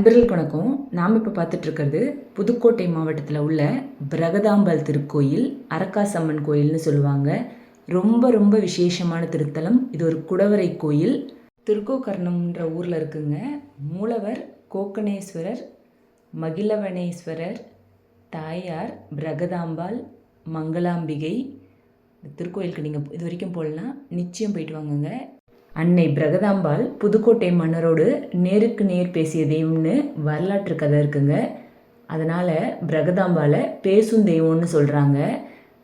நண்பர்களுக்கு வணக்கம். நாம் இப்போ பார்த்துட்ருக்கிறது புதுக்கோட்டை மாவட்டத்தில் உள்ள பிரகதாம்பல் திருக்கோயில் அரக்காசம்மன் கோயில்னு சொல்லுவாங்க. ரொம்ப ரொம்ப விசேஷமான திருத்தலம். இது ஒரு குடவரை கோயில். திருக்கோக்கர்ணம்ன்ற ஊரில் இருக்குங்க. மூலவர் கோக்கணேஸ்வரர் மகிழவனேஸ்வரர் தாயார் பிரகதாம்பாள் மங்களாம்பிகை. திருக்கோயிலுக்கு நீங்கள் இது வரைக்கும் போகலாம் நிச்சயம் போயிட்டு வாங்குங்க. அன்னை பிரகதாம்பாள் புதுக்கோட்டை மன்னரோடு நேருக்கு நேர் பேசிய தெய்வம்னு வரலாற்று கதை இருக்குங்க. அதனால் பிரகதாம்பாலை பேசும் தெய்வம்னு சொல்கிறாங்க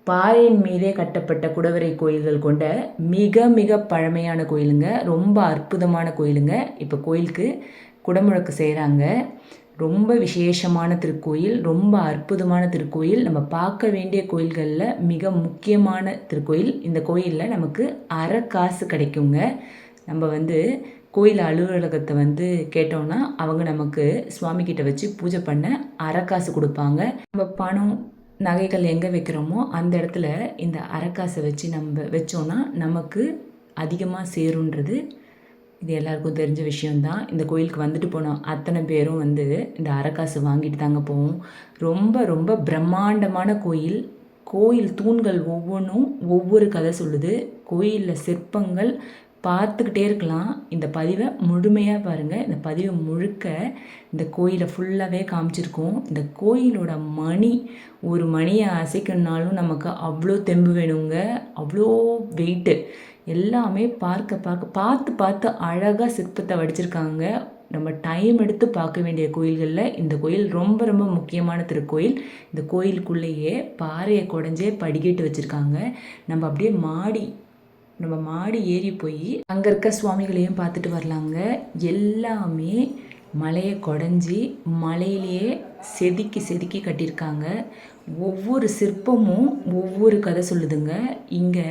பாறையின் மீதே கட்டப்பட்ட குடவரை கோயில்கள் கொண்ட மிக மிக பழமையான கோயிலுங்க. ரொம்ப அற்புதமான கோயிலுங்க. இப்போ கோயிலுக்கு குடமுழக்கு செய்கிறாங்க ரொம்ப விசேஷமான திருக்கோயில் ரொம்ப அற்புதமான திருக்கோயில். நம்ம பார்க்க வேண்டிய கோயில்களில் மிக முக்கியமான திருக்கோயில். இந்த கோயிலில் நமக்கு அரை காசு கிடைக்குங்க. நம்ம வந்து கோயில் அலுவலகத்தை வந்து கேட்டோம்னா அவங்க நமக்கு சுவாமி கிட்ட வச்சு பூஜை பண்ண அறக்காசு கொடுப்பாங்க. நம்ம பணம் நகைகள் எங்கே வைக்கிறோமோ அந்த இடத்துல இந்த அறக்காசை வச்சு நம்ம வச்சோன்னா நமக்கு அதிகமாக சேருன்றது இது எல்லாருக்கும் தெரிஞ்ச விஷயந்தான் இந்த கோயிலுக்கு வந்துட்டு போனோம் அத்தனை பேரும் வந்து இந்த அறக்காசு வாங்கிட்டு தாங்க போவோம். ரொம்ப ரொம்ப பிரம்மாண்டமான கோயில். கோயில் தூண்கள் ஒவ்வொன்றும் ஒவ்வொரு கதை சொல்லுது. கோயிலில் சிற்பங்கள் பார்த்துக்கிட்டே இருக்கலாம். இந்த பதிவை முழுமையாக பாருங்கள் இந்த பதிவை முழுக்க இந்த கோயிலை ஃபுல்லாகவே காமிச்சிருக்கோம். இந்த கோயிலோட மணி ஒரு மணியை அசைக்கணுனாலும் நமக்கு அவ்வளோ தெம்பு வேணுங்க. அவ்வளோ வெயிட்டு எல்லாமே பார்க்க பார்க்க பார்த்து பார்த்து அழகாக சிற்பத்தை வடிச்சிருக்காங்க. நம்ம டைம் எடுத்து பார்க்க வேண்டிய கோயில்களில் இந்த கோயில் ரொம்ப ரொம்ப முக்கியமான திருக்கோயில். இந்த கோயிலுக்குள்ளேயே பாறையை குடஞ்சே படிக்கட்டு வச்சுருக்காங்க. நம்ம அப்படியே மாடி நம்ம மாடி ஏறி போய் அங்கே இருக்க சுவாமிகளையும் பார்த்துட்டு வரலாங்க. எல்லாமே மலையை குடஞ்சி மலையிலேயே செதுக்கி செதுக்கி கட்டியிருக்காங்க. ஒவ்வொரு சிற்பமும் ஒவ்வொரு கதை சொல்லுதுங்க. இங்கே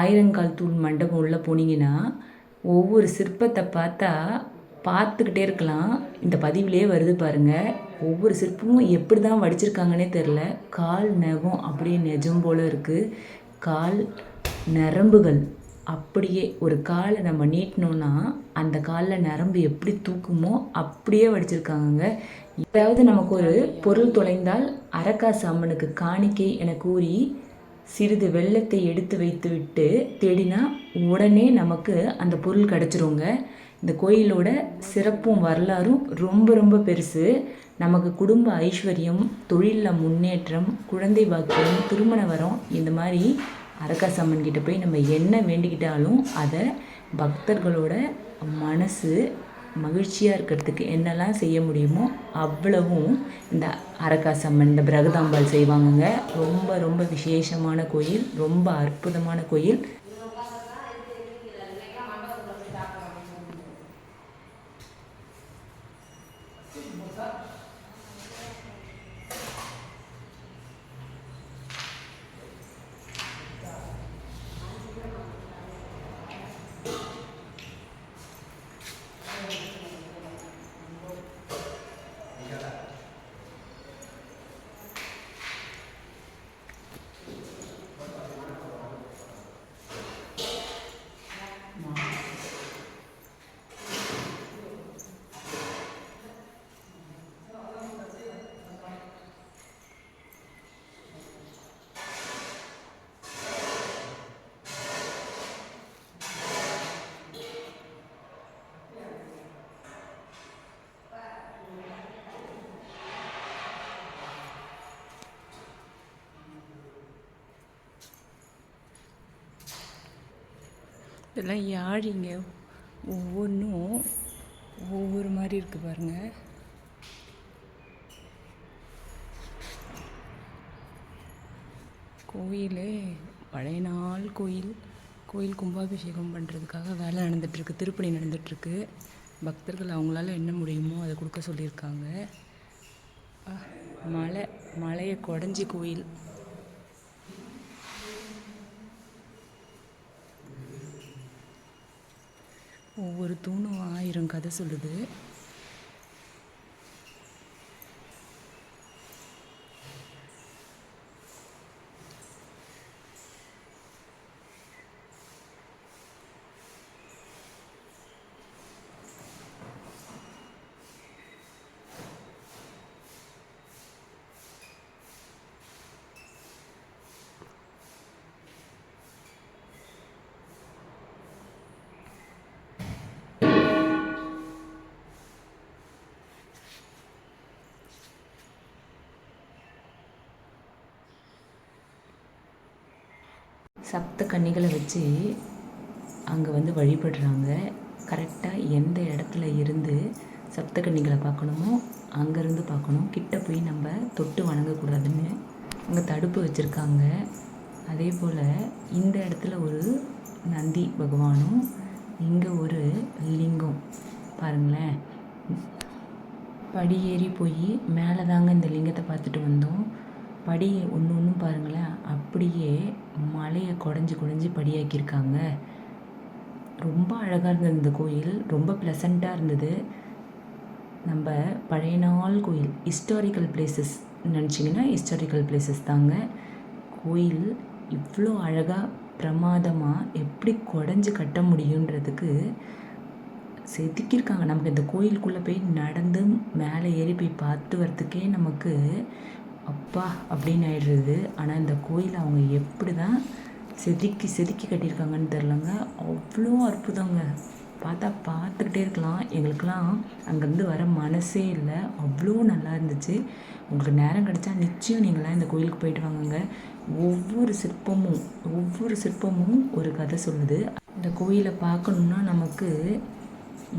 ஆயிரங்கால் தூள் மண்டபம் உள்ளே போனீங்கன்னா ஒவ்வொரு சிற்பத்தை பார்த்தா பார்த்துக்கிட்டே இருக்கலாம். இந்த பதிவிலே வருது பாருங்கள் ஒவ்வொரு சிற்பமும் எப்படி தான் வடிச்சிருக்காங்கன்னே தெரில கால் நகம் அப்படியே நெஜம் போல் இருக்குது கால் நரம்புகள் அப்படியே ஒரு காலை நம்ம நீட்டினோன்னா அந்த காலில் நரம்பு எப்படி தூக்குமோ அப்படியே வடிச்சிருக்காங்கங்க. ஏதாவது நமக்கு ஒரு பொருள் தொலைந்தால் அரக்காசு அம்மனுக்கு காணிக்கை என கூறி சிறிது வெள்ளத்தை எடுத்து வைத்து விட்டு தேடினா உடனே நமக்கு அந்த பொருள் கிடச்சிருங்க. இந்த கோயிலோட சிறப்பும் வரலாறும் ரொம்ப ரொம்ப பெருசு. நமக்கு குடும்ப ஐஸ்வர்யம் தொழிலில் முன்னேற்றம் குழந்தை பாக்கியம் திருமண வரம் இந்த மாதிரி அரக்காசம்மன் கிட்ட போய் நம்ம என்ன வேண்டிக்கிட்டாலும் அதை பக்தர்களோட மனசு மகிழ்ச்சியாக இருக்கிறதுக்கு என்னெல்லாம் செய்ய முடியுமோ அவ்வளவும் இந்த அரக்காசம்மன் இந்த பிரகதாம்பாள் செய்வாங்கங்க. ரொம்ப ரொம்ப விசேஷமான கோயில் ரொம்ப அற்புதமான கோயில். இதெல்லாம் யாழிங்க? ஒவ்வொன்றும் ஒவ்வொரு மாதிரி இருக்குது பாருங்கள் கோயில் பழைய நாள் கோயில் கோயில் கும்பாபிஷேகம் பண்ணுறதுக்காக வேலை நடந்துகிட்ருக்கு திருப்பணி நடந்துகிட்ருக்கு பக்தர்கள் அவங்களால என்ன முடியுமோ அதை கொடுக்க சொல்லியிருக்காங்க. மலை மலையை குடஞ்சி கோயில். ஒவ்வொரு தூணும் ஆயிரம் கதை சொல்லுது. சப்த கன்னிகளை வச்சு அங்கே வந்து வழிபடுறாங்க. கரெக்டாக எந்த இடத்துல இருந்து சப்த கன்னிகளை பார்க்கணுமோ அங்கேருந்து பார்க்கணும். கிட்ட போய் நம்ம தொட்டு வணங்கக்கூடாதுன்னு அங்கே தடுப்பு வச்சுருக்காங்க. அதே போல் இந்த இடத்துல ஒரு நந்தி பகவானும் இங்கே ஒரு லிங்கம். பாருங்களேன். படி ஏறி போய் மேலே தாங்க இந்த லிங்கத்தை பார்த்துட்டு வந்தோம். படியை ஒன்று ஒன்றும் பாருங்களேன். அப்படியே மலையை குடஞ்சி குடஞ்சி படியாக்கியிருக்காங்க. ரொம்ப அழகாக இருந்தது இந்த கோயில். ரொம்ப ப்ளசண்ட்டாக இருந்தது. நம்ம பழைய நாள் கோயில் ஹிஸ்டாரிக்கல் பிளேசஸ் நினச்சிங்கன்னா ஹிஸ்டாரிக்கல் பிளேசஸ் தாங்க. கோயில் இவ்வளோ அழகாக பிரமாதமாக எப்படி குடஞ்சி கட்ட முடியுன்றதுக்கு செதுக்கியிருக்காங்க. நமக்கு இந்த கோயிலுக்குள்ளே போய் நடந்து மேலே ஏறி போய் பார்த்து வரத்துக்கே நமக்கு அப்பா அப்படின்னு ஆயிடுறது. ஆனால் இந்த கோயில் அவங்க எப்படி தான் செதுக்கி செதுக்கி கட்டியிருக்காங்கன்னு தெரிலங்க அவ்வளோ அற்புதங்க. பார்த்தா பார்த்துக்கிட்டே இருக்கலாம். எங்களுக்கெல்லாம் அங்கேருந்து வர மனசே இல்லை. அவ்வளோ நல்லா இருந்துச்சு. உங்களுக்கு நேரம் கிடச்சா நிச்சயம் நீங்களாம் இந்த கோயிலுக்கு போயிட்டு வாங்குங்க. ஒவ்வொரு சிற்பமும் ஒவ்வொரு சிற்பமும் ஒரு கதை சொல்லுது. இந்த கோயிலை பார்க்கணுன்னா நமக்கு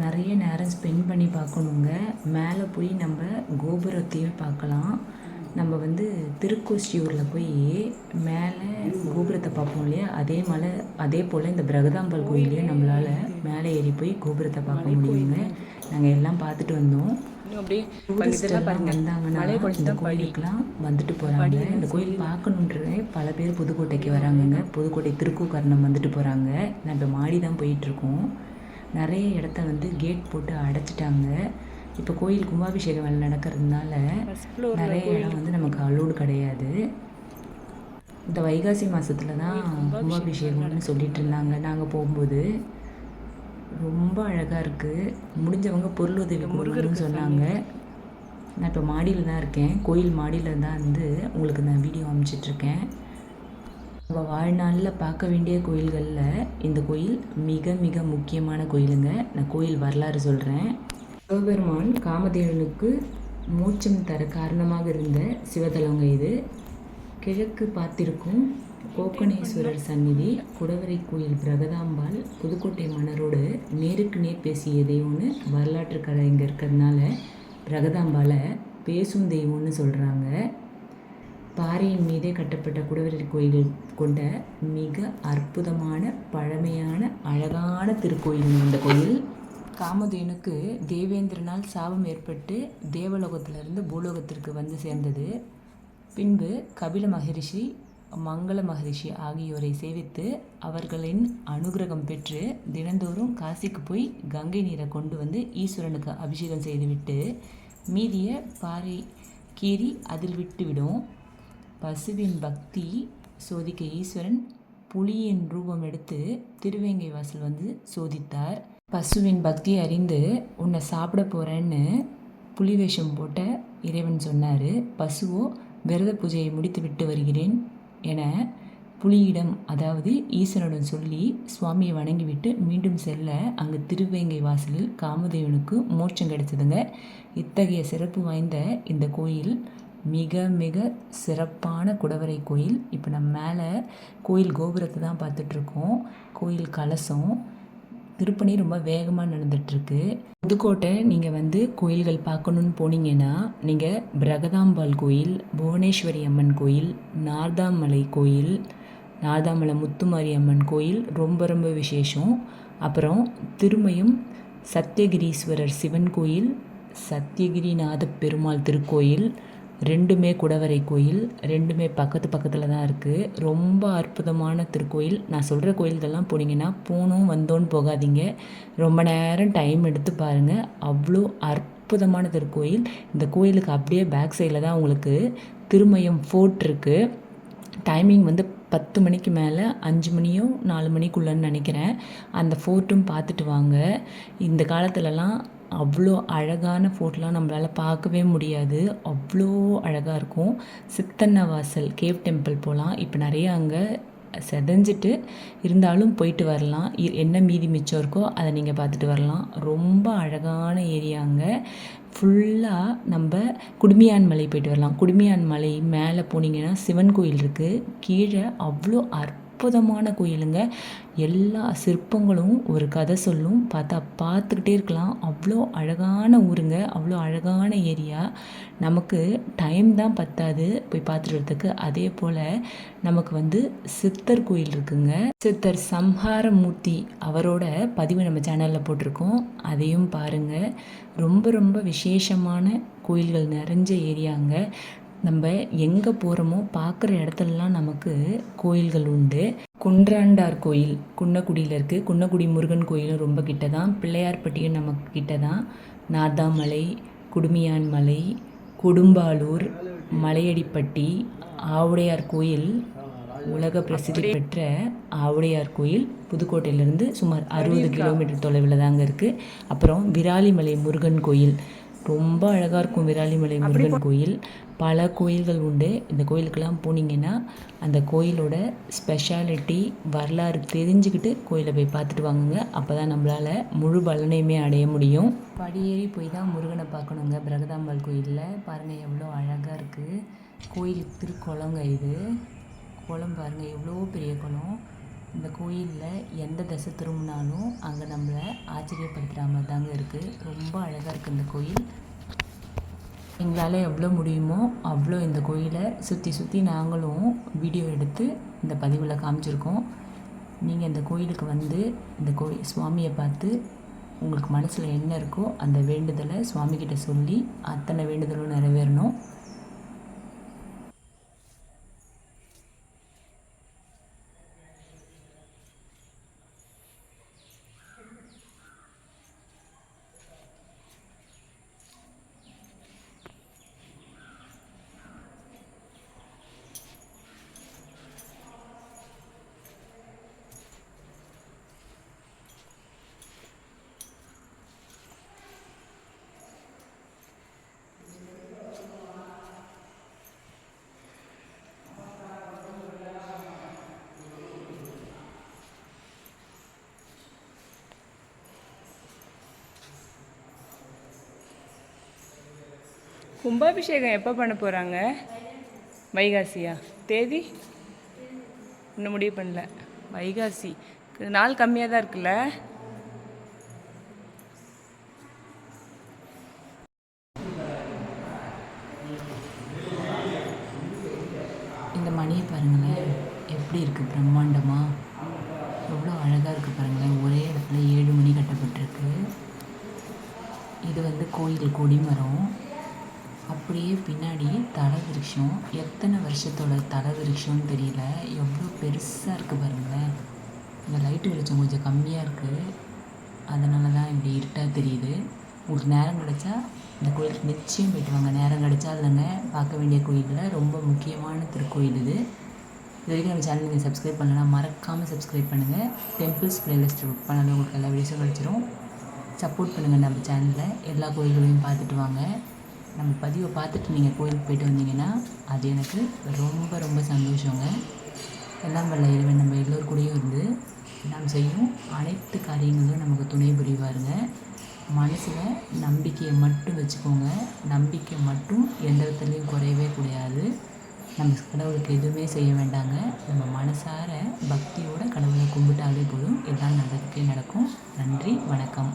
நிறைய நேரம் ஸ்பெண்ட் பண்ணி பார்க்கணுங்க. மேலே போய் நம்ம கோபுரத்தையும் பார்க்கலாம். நம்ம வந்து திருக்கோஷ்டியூரில் போய் மேலே கோபுரத்தை பார்ப்போம் இல்லையா? அதே மலை அதே போல் இந்த பிரகதாம்பல் கோயிலையும் நம்மளால் மேலே ஏறி போய் கோபுரத்தை பார்க்க முடியுங்க. நாங்கள் எல்லாம் பார்த்துட்டு வந்தோம். இந்த கோயிலுக்கெல்லாம் வந்துட்டு போகிறாங்க இந்த கோயில் பார்க்கணுன்றதே பல பேர் புதுக்கோட்டைக்கு வராங்கங்க. புதுக்கோட்டை திருக்கூக்கரணம் வந்துட்டு போகிறாங்க நான் இப்போ மாடி தான் போயிட்டுருக்கோம் நிறைய இடத்த வந்து கேட் போட்டு அடைச்சிட்டாங்க. இப்போ கோயில் கும்பாபிஷேகம் வேலை நடக்கிறதுனால நிறைய இடம் வந்து நமக்கு அலோடு கிடையாது. இந்த வைகாசி மாதத்துல தான் கும்பாபிஷேகம்னு சொல்லிட்டு இருந்தாங்க நாங்கள் போகும்போது ரொம்ப அழகாக இருக்குது முடிஞ்சவங்க பொருள் உதவி கொடுங்கன்னு சொன்னாங்க. நான் இப்போ மாடியில் தான் இருக்கேன். கோயில் மாடியில் தான் வந்து உங்களுக்கு நான் வீடியோ அனுப்பிச்சிட்ருக்கேன் நம்ம வாழ்நாளில் பார்க்க வேண்டிய கோயில்களில் இந்த கோயில் மிக மிக முக்கியமான கோயிலுங்க. நான் கோயில் வரலாறு சொல்கிறேன் சிவபெருமான் காமதேவனுக்கு மோட்சம் தர காரணமாக இருந்த சிவதலங்க இது. கிழக்கு பார்த்திருக்கும் கோக்கணேஸ்வரர் சந்நிதி குடவரை கோயில் பிரகதாம்பாள் புதுக்கோட்டை மன்னரோடு நேருக்கு நேர் பேசிய தெய்வம்னு வரலாற்று கதை இங்கே இருக்கிறதுனால பிரகதாம்பாலை பேசும் தெய்வம்னு சொல்கிறாங்க பாறையின் மீதே கட்டப்பட்ட குடவரை கோயில் கொண்ட மிக அற்புதமான பழமையான அழகான திருக்கோயில் இந்த கோயில். காமதேனுக்கு தேவேந்திரனால் சாபம் ஏற்பட்டு தேவலோகத்திலிருந்து பூலோகத்திற்கு வந்து சேர்ந்தது. பின்பு கபில மகரிஷி மங்கள மகரிஷி ஆகியோரை சேவித்து அவர்களின் அனுகிரகம் பெற்று தினந்தோறும் காசிக்கு போய் கங்கை நீரை கொண்டு வந்து ஈஸ்வரனுக்கு அபிஷேகம் செய்துவிட்டு மீதிய பாறை கீறி அதில் விட்டுவிடும். பசுவின் பக்தி சோதிக்க ஈஸ்வரன் புலியின் ரூபம் எடுத்து திருவேங்கை வாசல் வந்து சோதித்தார். பசுவின் பக்தி அறிந்து உன்னை சாப்பிட போகிறேன்னு புலி வேஷம் போட்ட இறைவன் சொன்னார் பசுவோ விரத பூஜையை முடித்து விட்டு வருகிறேன் என புலியிடம் அதாவது ஈஸ்வரனிடம் சொல்லி சுவாமியை வணங்கிவிட்டு மீண்டும் செல்ல அங்கு திருவேங்கை வாசலில் காமதேவனுக்கு மோட்சம் கிடைச்சதுங்க இத்தகைய சிறப்பு வாய்ந்த இந்த கோயில் மிக மிக சிறப்பான குடவரை கோயில். இப்போ நம்ம மேலே கோயில் கோபுரத்தை தான் பார்த்துட்ருக்கோம் கோயில் கலசம் திருப்பணி ரொம்ப வேகமாக நடந்துகிட்ருக்கு புதுக்கோட்டை நீங்கள் வந்து கோயில்கள் பார்க்கணுன்னு போனீங்கன்னா நீங்கள் பிரகதாம்பாள் கோயில் புவனேஸ்வரி அம்மன் கோயில் நார்தாமலை கோயில் நார்தாமலை முத்துமாரி அம்மன் கோயில் ரொம்ப ரொம்ப விசேஷம். அப்புறம் திருமயம் சத்தியகிரீஸ்வரர் சிவன் கோயில் சத்தியகிரிநாத பெருமாள் திருக்கோயில் ரெண்டுமே குடவரை கோயில் ரெண்டுமே பக்கத்து பக்கத்தில் தான் இருக்குது ரொம்ப அற்புதமான திருக்கோயில். நான் சொல்கிற கோயில்கள்லாம் போனீங்கன்னா போனோம் வந்தோன்னு போகாதீங்க. ரொம்ப நேரம் டைம் எடுத்து பாருங்கள் அவ்வளோ அற்புதமான திருக்கோயில். இந்த கோயிலுக்கு அப்படியே பேக் சைடில் தான் உங்களுக்கு திருமயம் ஃபோர்ட் இருக்குது டைமிங் வந்து பத்து மணிக்கு மேலே அஞ்சு மணியோ நாலு மணிக்குள்ளன்னு நினைக்கிறேன். அந்த ஃபோர்ட்டும் பார்த்துட்டு வாங்க. இந்த காலத்துலலாம் அவ்வளோ அழகான ஃபோர்ட்லாம் நம்மளால் பார்க்கவே முடியாது. அவ்வளோ அழகாக இருக்கும். சித்தன்ன வாசல் கேவ் டெம்பிள் போகலாம் இப்போ நிறைய அங்கே செதஞ்சிட்டு இருந்தாலும் போயிட்டு வரலாம். என்ன மீதி மிச்சம் இருக்கோ அதை நீங்கள் பார்த்துட்டு வரலாம். ரொம்ப அழகான ஏரியாங்க ஃபுல்லாக நம்ம குடுமியான் மலை போயிட்டு வரலாம். குடுமியான் மலை மேலே போனீங்கன்னா சிவன் கோயில் இருக்குது கீழே அவ்வளோ அற்ப அற்புதமான கோயிலுங்க. எல்லா சிற்பங்களும் ஒரு கதை சொல்லும். பார்த்தா பார்த்துக்கிட்டே இருக்கலாம். அவ்வளோ அழகான ஊருங்க. அவ்வளோ அழகான ஏரியா. நமக்கு டைம் தான் பத்தாது போய் பார்த்துட்டு அதே போல் நமக்கு வந்து சித்தர் கோயில் இருக்குங்க. சித்தர் சம்ஹாரமூர்த்தி அவரோட பதிவு நம்ம சேனலில் போட்டிருக்கோம். அதையும் பாருங்கள் ரொம்ப ரொம்ப விசேஷமான கோயில்கள் நிறைஞ்ச ஏரியாங்க. நம்ம எங்கே போகிறோமோ பார்க்குற இடத்துலலாம் நமக்கு கோயில்கள் உண்டு. குன்றாண்டார் கோயில் குன்னக்குடியில் இருக்குது குன்னக்குடி முருகன் கோயிலும் ரொம்ப கிட்ட தான் பிள்ளையார்பட்டியும் நமக்கு கிட்ட தான் நார்தாமலை குடுமியான் மலை கொடும்பாலூர் மலையடிப்பட்டி ஆவுடையார் கோயில் உலக பிரசித்தி பெற்ற ஆவுடையார் கோயில் புதுக்கோட்டையிலேருந்து சுமார் அறுபது கிலோமீட்டர் தொலைவில் தாங்க இருக்குது அப்புறம் விராலிமலை முருகன் கோயில். ரொம்ப அழகாக இருக்கும் விராலிமலை முருகன் கோயில். பல கோயில்கள் உண்டு. இந்த கோயிலுக்கெல்லாம் போனீங்கன்னா அந்த கோயிலோட ஸ்பெஷாலிட்டி வரலாறு தெரிஞ்சுக்கிட்டு கோயிலை போய் பார்த்துட்டு வாங்குங்க. அப்போ தான் நம்மளால் முழு பலனையுமே அடைய முடியும். படியேறி போய் தான் முருகனை பார்க்கணுங்க. பிரகதாம்பாள் கோயிலில். பாருங்கள் எவ்வளோ அழகாக இருக்குது கோயில் திருக்குளங்க இது. குளம் பாருங்கள் எவ்வளோ பெரிய குளம் இந்த கோயிலில் எந்த திசை திரும்பினாலும் அங்கே நம்மளை ஆச்சரியப்படுத்துகிற மாதிரி தாங்க இருக்குது ரொம்ப அழகாக இருக்குது இந்த கோயில். எங்களால் எவ்வளோ முடியுமோ அவ்வளோ இந்த கோயிலை சுற்றி சுற்றி நாங்களும் வீடியோ எடுத்து இந்த பதிவில் காமிச்சிருக்கோம். நீங்கள் இந்த கோயிலுக்கு வந்து இந்த கோயில் சுவாமியை பார்த்து உங்களுக்கு மனசில் என்ன இருக்கோ அந்த வேண்டுதலை சுவாமிக்கிட்ட சொல்லி அத்தனை வேண்டுதலும் நிறைவேறணும். கும்பாபிஷேகம் எப்போ பண்ண போகிறாங்க வைகாசியா? தேதி? இன்னும் முடிவு பண்ணல. வைகாசி. நாள் கம்மியாக தான் இருக்குல்ல? இந்த மணியை பாருங்களேன். எப்படி இருக்குது பிரம்மாண்டமாக எவ்வளோ அழகாக இருக்குது பாருங்களேன். ஒரே இடத்துல ஏழு மணி கட்டப்பட்டிருக்கு. இது வந்து கோயில் கொடிமரம். தலை விருட்சம் எத்தனை வருஷத்தோட தலை விருட்சம்னு தெரியல. எவ்வளோ பெருசாக இருக்குது பாருங்களேன் இந்த லைட்டு வெளிச்சம் கொஞ்சம் கம்மியாக இருக்குது அதனால தான் இப்படி இருட்டாக தெரியுது. உங்களுக்கு நேரம் கிடைச்சா இந்த கோயிலுக்கு நிச்சயம் போயிட்டு வாங்க. நேரம் கிடச்சா இல்லைங்க பார்க்க வேண்டிய கோயிலில் ரொம்ப முக்கியமான திருக்கோயில் இது. இது வரைக்கும் நம்ம சேனல் நீங்கள் சப்ஸ்கிரைப் பண்ணலன்னா மறக்காமல் சப்ஸ்கிரைப் பண்ணுங்கள் டெம்பிள்ஸ் பிளேலிஸ்ட் புக் பண்ணாலும் உங்களுக்கு எல்லா வீடியோஸும் கிடச்சிரும். சப்போர்ட் பண்ணுங்கள் நம்ம சேனலில் எல்லா கோயில்களையும் பார்த்துட்டு வாங்க. நம்ம பதிவை பார்த்துட்டு நீங்கள் கோயிலுக்கு போயிட்டு வந்தீங்கன்னா அது எனக்கு ரொம்ப ரொம்ப சந்தோஷங்க. எல்லாம் வல்ல இறைவன் நம்ம எல்லோர் கூடயும் இருந்து நாம் செய்யும் அனைத்து காரியங்களும் நமக்கு துணை புரிவாருங்க. மனசில் நம்பிக்கையை மட்டும் வச்சுக்கோங்க. நம்பிக்கை மட்டும் எந்த விதத்துலேயும் குறையவே கூடாது நம்ம கடவுளுக்கு எதுவுமே செய்ய வேண்டாங்க. நம்ம மனசார பக்தியோட கடவுளை கும்பிட்டாலே போதும். எல்லாம் நல்லதுக்கே நடக்கும். நன்றி வணக்கம்.